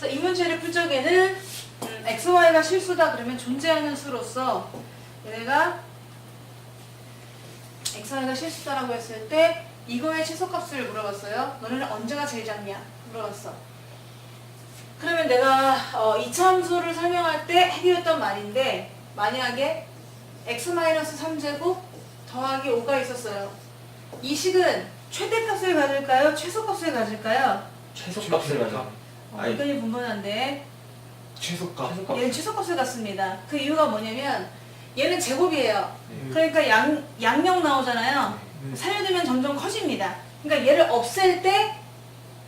그래서 이 문제를 풀 적에는 음, x, y가 실수다 그러면 존재하는 수로서 얘네가 x, y가 실수다라고 했을 때 이거의 최소값을 물어봤어요. 너네는 언제가 제일 작냐? 물어봤어. 그러면 내가 어, 이차함수를 설명할 때 해드렸던 말인데 만약에 x-3제곱 더하기 5가 있었어요. 이 식은 최대값을 가질까요? 최소값을 가질까요? 최소값을 가져. 어, 아니. 의견이 분분한데 최소값. 최소값. 얘는 최소값을 갖습니다. 그 이유가 뭐냐면 얘는 제곱이에요. 네. 그러니까 양, 양력 나오잖아요. 네. 살려두면 점점 커집니다. 그러니까 얘를 없앨 때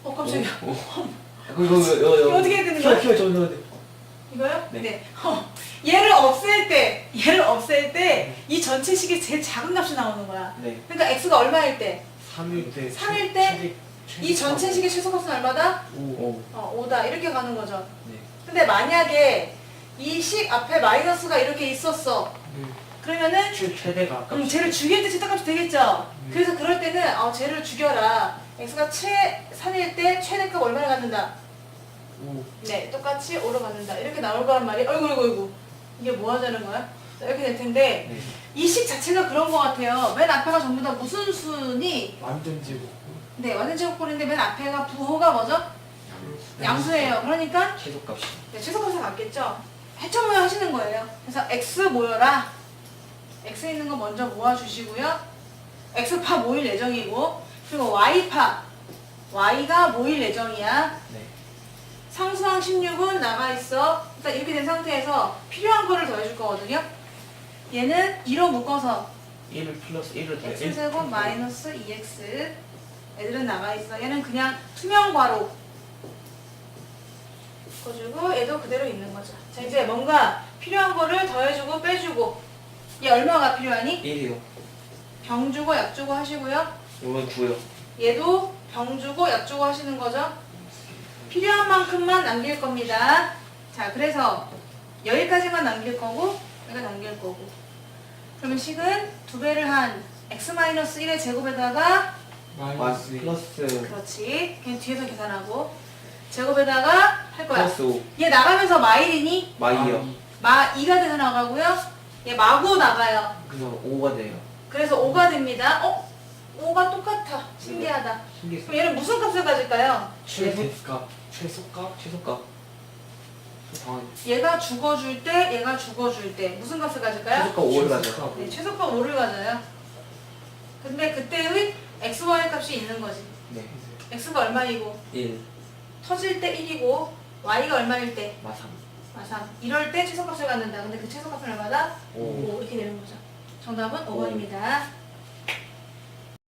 어, 깜짝이야. 오, 오. 이거 이거 이거 이거 어떻게 해야 되는 거야? 키워 키워. 이거요? 네. 어, 얘를 없앨 때, 얘를 없앨 때 이 전체 식이 제일 작은 값이 나오는 거야. 네. 그러니까 x가 얼마일 때? 3일 때. 삼일 때 이 전체 식의 최소값은 얼마다? 5. 오. 어, 5다. 이렇게 가는 거죠. 네. 근데 만약에 이 식 앞에 마이너스가 이렇게 있었어. 네. 그러면은 최 최대가 아까. 음, 쟤를 죽일 때 최대값이 되겠죠. 음. 그래서 그럴 때는 어, 쟤를 죽여라. x가 최 3일 때 최대값 얼마를 갖는다? 5. 네, 똑같이 5로 갖는다. 이렇게 나올 거란 말이에요. 어이구, 어이구, 어이구. 이게 뭐 하자는 거야? 자, 이렇게 될 텐데 네. 이 식 자체가 그런 거 같아요. 맨 앞에가 전부 다 무슨 순이 완전 제곱. 네, 완전 제곱꼴인데 맨 앞에가 부호가 뭐죠? 양수예요. 그러니까 최소값이. 네, 최소값을 갖겠죠. 해처 모여 하시는 거예요. 그래서 x 모여라. x 있는 거 먼저 모아주시고요. x파 모일 예정이고 그리고 y파 y가 모일 예정이야. 네. 상수항 16은 나가 있어. 일단 이렇게 된 상태에서 필요한 거를 더해줄 거거든요. 얘는 2로 묶어서 1 플러스 1을 더. x제곱 마이너스 2x 애들은 나가 있어. 얘는 그냥 투명 괄호 묶어주고 얘도 그대로 있는 거죠. 자 이제 뭔가 필요한 거를 더해주고 빼주고 얘 얼마가 필요하니? 1이요. 병 주고 약 주고 하시고요. 이건 9요. 얘도 병 주고 약 주고 하시는 거죠. 필요한 만큼만 남길 겁니다. 자 그래서 여기까지만 남길 거고 여기가 남길 거고 그러면 식은 두 배를 한 x-1의 제곱에다가 마이너스 2. 플러스 그렇지 그냥 뒤에서 계산하고 제곱에다가 할 거야 플러스 5. 얘 나가면서 마일이니 마이요. 마 2가 돼서 나가고요 얘 마구 나가요 그래서 5가 돼요. 그래서 5가 됩니다 어? 5가 똑같아 신기하다 신기했어. 그럼 얘는 무슨 값을 가질까요? 최대값. 최소값. 최소값. 얘가 죽어줄 때 얘가 죽어줄 때 무슨 값을 가질까요? 최소값 5를 가져. 최소값. 네, 최소값 5를 가져요 근데 그때의 x, y 값이 있는 거지 네. x가 얼마이고 1 터질 때 1이고 y가 얼마일 때 마삼. 아, 3. 이럴 때 최소값을 갖는다. 근데 그 최소값은 얼마다? 5. 5 이렇게 되는 거죠. 정답은 5번입니다.